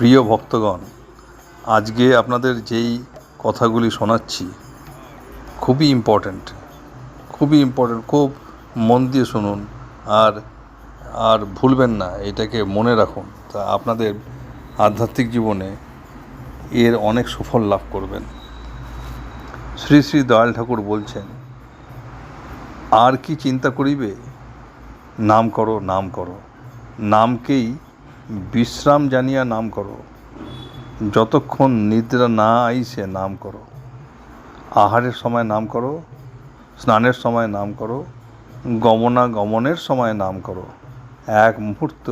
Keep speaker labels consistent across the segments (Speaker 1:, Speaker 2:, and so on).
Speaker 1: প্রিয় ভক্তগণ আজকে আপনাদের যেই কথাগুলি শোনাচ্ছি খুবই ইম্পর্ট্যান্ট খুবই ইম্পর্ট্যান্ট খুব মন দিয়ে শুনুন আর আর ভুলবেন না এটাকে মনে রাখুন তা আপনাদের আধ্যাত্মিক জীবনে এর অনেক সুফল লাভ করবেন শ্রী শ্রী দয়াল ঠাকুর বলছেন আর কি চিন্তা করিবে নাম করো নাম করো নামকেই বিশ্রাম জানিয়া নাম করো যতক্ষণ নিদ্রা না আইসে নাম করো আহারের সময় নাম করো স্নানের সময় নাম করো গমনাগমনের সময় নাম করো এক মুহূর্ত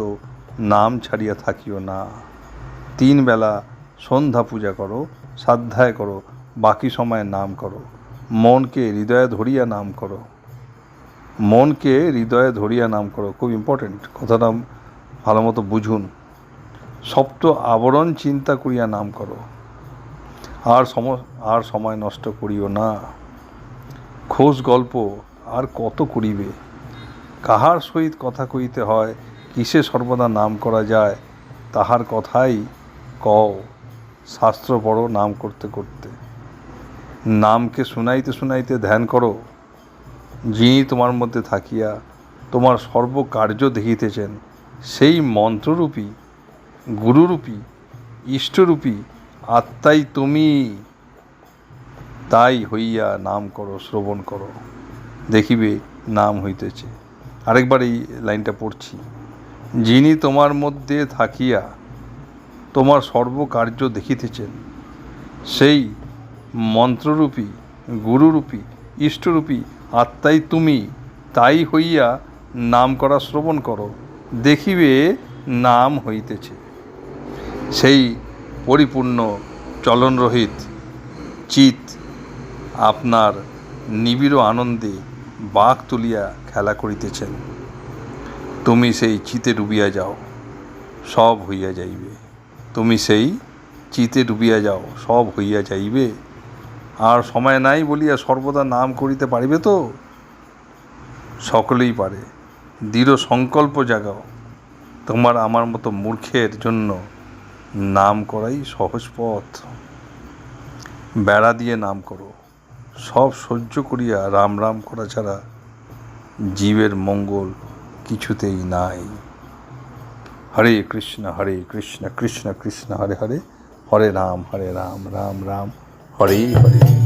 Speaker 1: নাম ছাড়িয়া থাকিও না তিন বেলা সন্ধ্যা পূজা করো সাধ্যায় করো বাকি সময় নাম করো মনকে হৃদয়ে ধরিয়া নাম করো মনকে হৃদয়ে ধরিয়া নাম করো খুব ইম্পর্টেন্ট কথাটা ভালো মতো বুঝুন সপ্ত আবরণ চিন্তা করিয়া নাম করো আর সম আর সময় নষ্ট করিও না খোঁজ গল্প আর কত করিবে কাহার সহিত কথা কইতে হয় কিসে সর্বদা নাম করা যায় তাহার কথাই কও শাস্ত্র বড় নাম করতে করতে নামকে শুনাইতে শুনাইতে ধ্যান করো যিনি তোমার মধ্যে থাকিয়া তোমার সর্বকার্য দেখিতেছেন সেই মন্ত্ররূপী গুরুরূপী ইষ্টরূপী আত্মাই তুমি তাই হইয়া নাম করো শ্রবণ করো দেখিবে নাম হইতেছে আরেকবার এই লাইনটা পড়ছি যিনি তোমার মধ্যে থাকিয়া তোমার সর্বকার্য দেখিতেছেন সেই মন্ত্ররূপী গুরুরূপী ইষ্টরূপী আত্মাই তুমি তাই হইয়া নাম করা শ্রবণ করো দেখিবে নাম হইতেছে সেই পরিপূর্ণ চলনরহিত চিত আপনার নিবিড় আনন্দে বাঘ তুলিয়া খেলা করিতেছেন তুমি সেই চিতে ডুবিয়া যাও সব হইয়া যাইবে তুমি সেই চিতে ডুবিয়া যাও সব হইয়া যাইবে আর সময় নাই বলিয়া সর্বদা নাম করিতে পারিবে তো সকলেই পারে দৃঢ় সংকল্প জাগাও তোমার আমার মতো মূর্খের জন্য নাম করাই সহজ পথ বেড়া দিয়ে নাম করো সব সহ্য করিয়া রাম রাম করা ছাড়া জীবের মঙ্গল কিছুতেই নাই হরে কৃষ্ণ হরে কৃষ্ণ কৃষ্ণ কৃষ্ণ হরে হরে হরে রাম হরে রাম রাম রাম হরে হরে